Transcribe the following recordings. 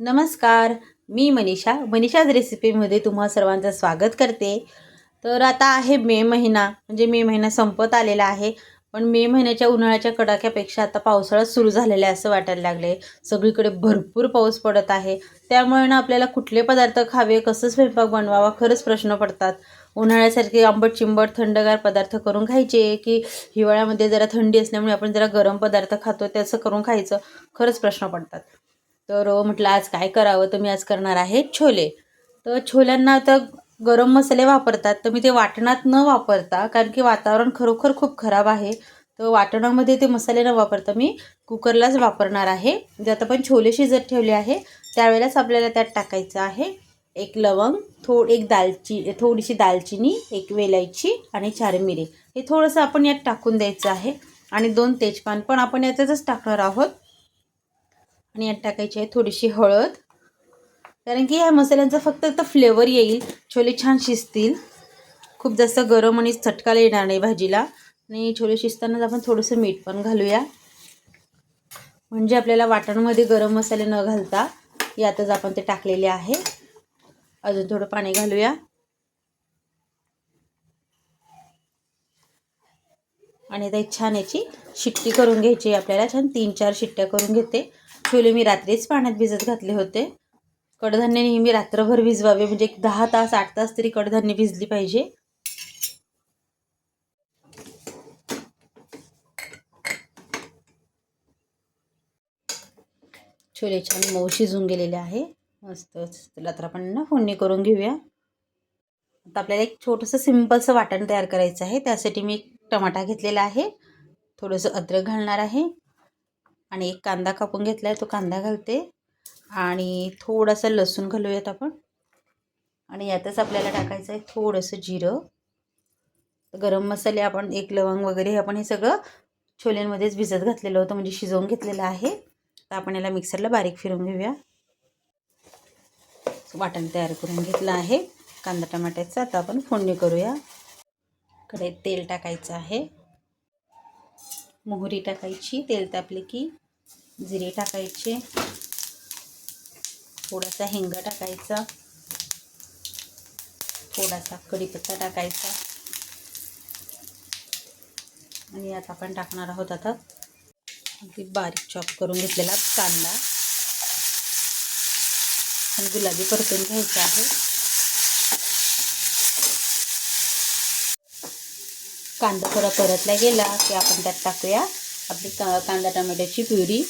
नमस्कार मी मनीषा. मनीषाज रेसिपीमध्ये तुम्हा सर्वांचं स्वागत करते. तर आता आहे मे महिना म्हणजे मे महिना संपत आलेला आहे. पण मे महिन्याच्या उन्हाळ्याच्या कडाक्यापेक्षा आता पावसाळा सुरू झालेला आहे असं वाटायला लागले सगळीकडे भरपूर पाऊस पडत आहे. त्यामुळे ना आपल्याला कुठले पदार्थ खावे कसं स्वयंपाक बनवावा खरंच प्रश्न पडतात. उन्हाळ्यासारखे आंबट चिंबट थंडगार पदार्थ करून खायचे की हिवाळ्यामध्ये जरा थंडी असल्यामुळे आपण जरा गरम पदार्थ खातो त्याचं करून खायचं खरंच प्रश्न पडतात. तर म्हटलं आज काय करावं? तर मी आज करणार आहे छोले. तर छोल्यांना आता गरम मसाले वापरतात. तर मी ते वाटणात न वापरता कारण की वातावरण खरोखर खूप खराब आहे तर वाटणामध्ये ते मसाले न वापरता मी कुकरलाच वापरणार आहे. जे आता आपण छोले शिजत ठेवले आहे त्यावेळेलाच आपल्याला त्यात टाकायचं आहे एक लवंग थोड एक दालची थोडीशी दालचिनी एक वेलायची आणि चार मिरी. हे थोडंसं आपण यात टाकून द्यायचं आहे. आणि दोन तेजपान पण आपण याच्यातच टाकणार आहोत. आणि यात टाकायची आहे थोडीशी हळद. कारण की ह्या मसाल्यांचा फक्त आता फ्लेवर येईल. छोले छान शिजतील. खूप जास्त गरम आणि चटकाला येणार नाही भाजीला. आणि छोले शिजतानाच आपण थोडंसं मीठ पण घालूया. म्हणजे आपल्याला वाटणमध्ये गरम मसाले न घालता यातच आपण ते टाकलेले आहे. अजून थोडं पाणी घालूया. आणि आता छान याची शिट्टी करून घ्यायची आपल्याला. छान तीन चार शिट्ट्या करून घेते. छोले मी रात्रीच पाण्यात भिजत घातले होते. कडधान्य नेहमी रात्रभर भिजवावे म्हणजे एक दहा तास आठ तास तरी कडधान्य भिजली पाहिजे. छोले छान मऊ शिजून गेलेले आहे. मस्त त्याला तर आपण ना फोडणी करून घेऊया. आता आपल्याला एक छोटंसं सिम्पलसं वाटण तयार करायचं आहे. त्यासाठी मी एक टमाटा घेतलेला आहे. थोडंसं अद्रक घालणार आहे. आणि एक कांदा कापून घेतला आहे तो कांदा घालते. आणि थोडंसं लसूण घालूयात आपण. आणि यातच आपल्याला टाकायचं आहे थोडंसं जिरं. गरम मसाले आपण एक लवंग वगैरे हे आपण हे सगळं छोल्यांमध्येच भिजत घातलेलं होतं म्हणजे शिजवून घेतलेलं आहे. तर आपण याला मिक्सरला बारीक फिरून घेऊया. वाटण तयार करून घेतलं आहे. कांदा टमाट्याचं आता आपण फोडणी करूया. कडे तेल टाकायचं आहे. मोहरी टाकायची तेल तापले की जिरे टाकायचे थोडासा हिंगा टाकायचा थोडासा कढीपत्ता टाकायचा. आणि यात आपण टाकणार आहोत आता अगदी बारीक चॉप करून घेतलेला कांदा. आणि गुलाबी परतून घ्यायचा आहे. कांदा थोडा परतला गेला की आपण त्यात टाकूया आपली का कांदा टोमॅटोची प्युरी.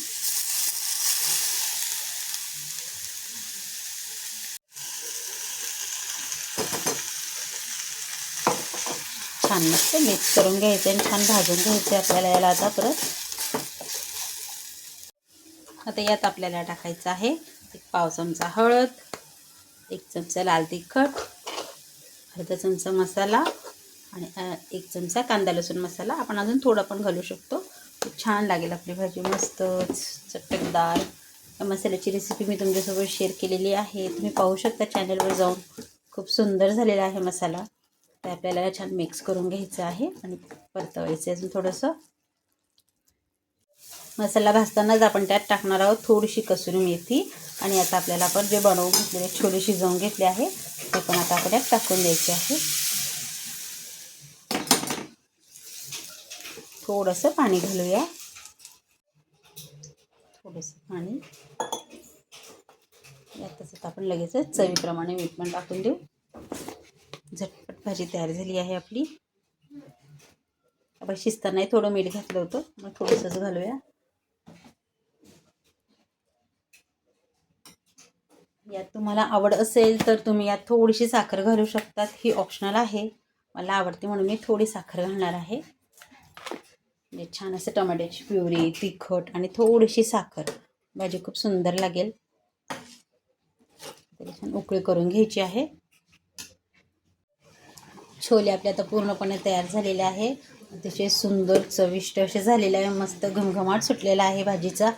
छान मस्त मिक्स करून घ्यायचं आणि छान भाजून घ्यायचं आपल्याला याला आता परत. आता यात आपल्याला टाकायचं आहे एक पाव चमचा हळद एक चमचा लाल तिखट अर्धा चमचा मसाला. आणि एक चमचा कांदा लसूण मसाला आपण अजून थोडा पण घालू शकतो. खूप छान लागेल आपली भाजी मस्त चटकदार या मसाल्याची रेसिपी मी तुमच्यासोबत शेअर केलेली आहे. तुम्ही पाहू शकता चॅनलवर जाऊन. खूप सुंदर झालेला आहे मसाला. ते आपल्याला छान मिक्स करून घ्यायचं आहे आणि परतवायचं अजून थोडंसं. मसाला भाजतानाच आपण त्यात टाकणार आहोत थोडीशी कसुरी मेथी. आणि आता आपल्याला आपण जे बनवून घेतलेले छोले शिजवून घेतले आहे ते पण आता आपण यात टाकून द्यायचे आहे. थोडंसं पाणी घालूया. थोडंसं पाणी. यातच आता आपण लगेच चवीप्रमाणे मीठ पण टाकून देऊ. झटपट भाजी तयार झाली आहे आपली. आपण शिजतानाही थोडं मीठ घातलं होतं मग थोडंसंच घालूया. यात तुम्हाला आवड असेल तर तुम्ही यात थोडीशी साखर घालू शकतात. ही ऑप्शनल आहे. मला आवडते म्हणून मी थोडी साखर घालणार आहे. म्हणजे छान असं टमाट्याची प्युरी तिखट आणि थोडीशी साखर. भाजी खूप सुंदर लागेल. छान उकळी करून घ्यायची आहे. छोले आपले आता पूर्णपणे तयार झालेले आहे. अतिशय सुंदर चविष्ट असे झालेले आहे. मस्त घमघमाट सुटलेला आहे भाजीचा.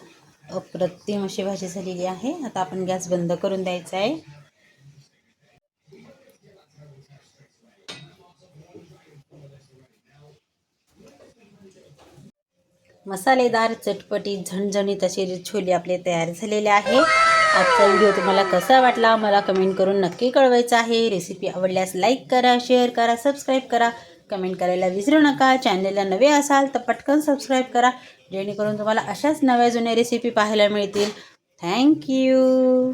अप्रतिम अशी भाजी झालेली आहे. आता आपण गॅस बंद करून द्यायचा आहे. मसालेदार चटपटी झणझणीत असे छोले आपले तयार झालेले आहे. आजचा व्हिडिओ तुम्हाला कसा वाटला मला कमेंट करून नक्की कळवायचं आहे. रेसिपी आवडल्यास लाईक करा शेअर करा सबस्क्राईब करा. कमेंट करायला विसरू नका. चॅनलला नवे असाल तर पटकन सबस्क्राईब करा. जेणेकरून तुम्हाला अशाच नव्या जुन्या रेसिपी पाहायला मिळतील. थँक्यू